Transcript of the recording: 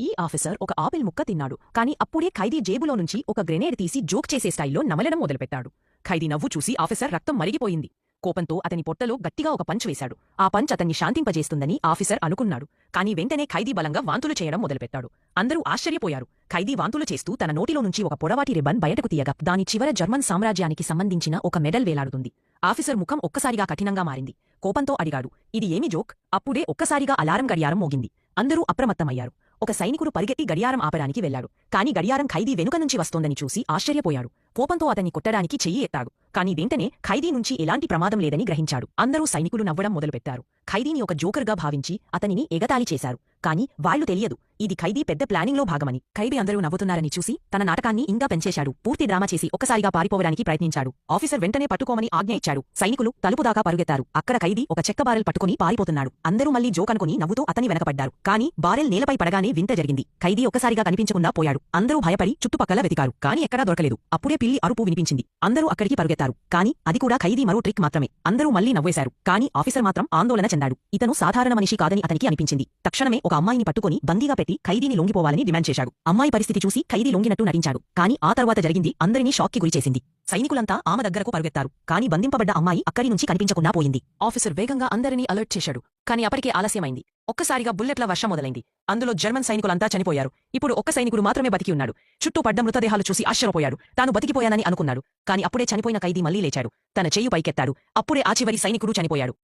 ఈ ఆఫీసర్ ఒక ఆపిల్ ముక్క తిన్నాడు. కాని అప్పుడే ఖైదీ జేబులో నుంచి ఒక గ్రెనేడ్ తీసి జోక్ చేసే స్టైల్లో నమలడం మొదలుపెట్టాడు. ఖైదీ నవ్వు చూసి ఆఫీసర్ రక్తం మరిగిపోయింది. కోపంతో అతని పొట్టలో గట్టిగా ఒక పంచ్ వేశాడు. ఆ పంచ్ అతన్ని శాంతింపజేస్తుందని ఆఫీసర్ అనుకున్నాడు. కాని వెంటనే ఖైదీ బలంగా వాంతులు చేయడం మొదలుపెట్టాడు. అందరూ ఆశ్చర్యపోయారు. ఖైదీ వాంతులు చేస్తూ తన నోటిలో నుంచి ఒక పొడవాటి రిబన్ బయటకు తీయగా దాని చివర జర్మన్ సామ్రాజ్యానికి సంబంధించిన ఒక మెడల్ వేలాడుతుంది. ఆఫీసర్ ముఖం ఒక్కసారిగా కఠినంగా మారింది. కోపంతో అడిగాడు ఇది ఏమి జోక్ అప్పుడే ఒక్కసారిగా అలారం గడియారం మోగింది. అందరూ అప్రమత్తమయ్యారు. ఒక సైనికుడు పరిగెత్తి గడియారం ఆపడానికి వెళ్ళాడు కాని గడియారం ఖైదీ వెనుక నుంచి వస్తోందని చూసి ఆశ్చర్యపోయాడు. కోపంతో అతన్ని కొట్టడానికి చెయ్యి ఎత్తాడు. కాని వెంటనే ఖైదీ నుంచి ఎలాంటి ప్రమాదం లేదని గ్రహించాడు. అందరూ సైనికులు నవ్వడం మొదలుపెట్టారు. ఖైదీని ఒక జోకర్గా భావించి అతనిని ఎగతాళి చేశారు. కాని వాళ్ళు తెలియదు ఇది ఖైదీ పెద్ద ప్లానింగ్లో భాగమని. ఖైదీ అందరూ నవ్వుతున్నారని చూసి తన నాటకాన్ని ఇంకా పెంచేశాడు. పూర్తి డ్రామా చేసి ఒకసారిగా పారిపోవడానికి ప్రయత్నించాడు. ఆఫీసర్ వెంటనే పట్టుకోమని ఆజ్ఞ ఇచ్చాడు. సైనికులు తలుపు దాకా పరుగెత్తారు. అక్కడ ఖైదీ ఒక చెక్క బారెల్ పట్టుకుని పారిపోతున్నాడు. అందరూ మళ్ళీ జోక్ అనుకుని నవ్వుతూ అతని వెనకపడ్డారు కానీ బారెల్ నేలపై పడగానే వింత జరిగింది. ఖైదీ ఒకసారిగా కనిపించకుండా పోయాడు. అందరూ భయపడి చుట్టుపక్కల వెతికారు. కానీ ఎక్కడా దొరకలేదు. అప్పుడే పిల్లి అరుపు వినిపించింది. అందరూ అక్కడికి పరుగెత్తారు. కానీ అది కూడా ఖైదీ మరో ట్రిక్ మాత్రమే. అందరూ మళ్ళీ నవ్వేశారు. కానీ ఆఫీసర్ మాత్రం ఆందోళన చెందాడు. ఇతను సాధారణ మనిషి కాదని అతనికి అనిపించింది. తక్షణమే ఒక అమ్మాయిని పట్టుకుని బందీగా పెట్టి ఖైదీని లొంగిపోవాలని డిమాండ్ చేశాడు. అమ్మాయి పరిస్థితి చూసి ఖైదీ లొంగినట్టు నటించాడు. కానీ ఆ తర్వాత జరిగింది అందరినీ షాక్కి గురిచేసింది సైనికులంతా ఆమె దగ్గరకు పరుగెత్తారు. కానీ బంధింపబడ్డ అమ్మాయి అక్కడి నుంచి కనిపించకుండా పోయింది. ఆఫీసర్ వేగంగా అందరినీ అలర్ట్ చేశాడు. కానీ అప్పటికే ఆలస్యమైంది. ఒక్కసారిగా బుల్లెట్ల వర్షం మొదలైంది. అందులో జర్మన్ సైనికులంతా చనిపోయారు. ఇప్పుడు ఒక్క సైనికుడు మాత్రమే బతికి ఉన్నాడు. చుట్టూ పడ్డ మృతదేహాలు చూసి ఆశ్చర్యపోయాడు. తాను బతికిపోయానని అనుకున్నాడు. కానీ అప్పుడే చనిపోయిన ఖైదీ మళ్ళీ లేచాడు. తన చెయ్యి పైకెత్తాడు. అప్పుడే ఆ చివరి సైనికుడు చనిపోయాడు.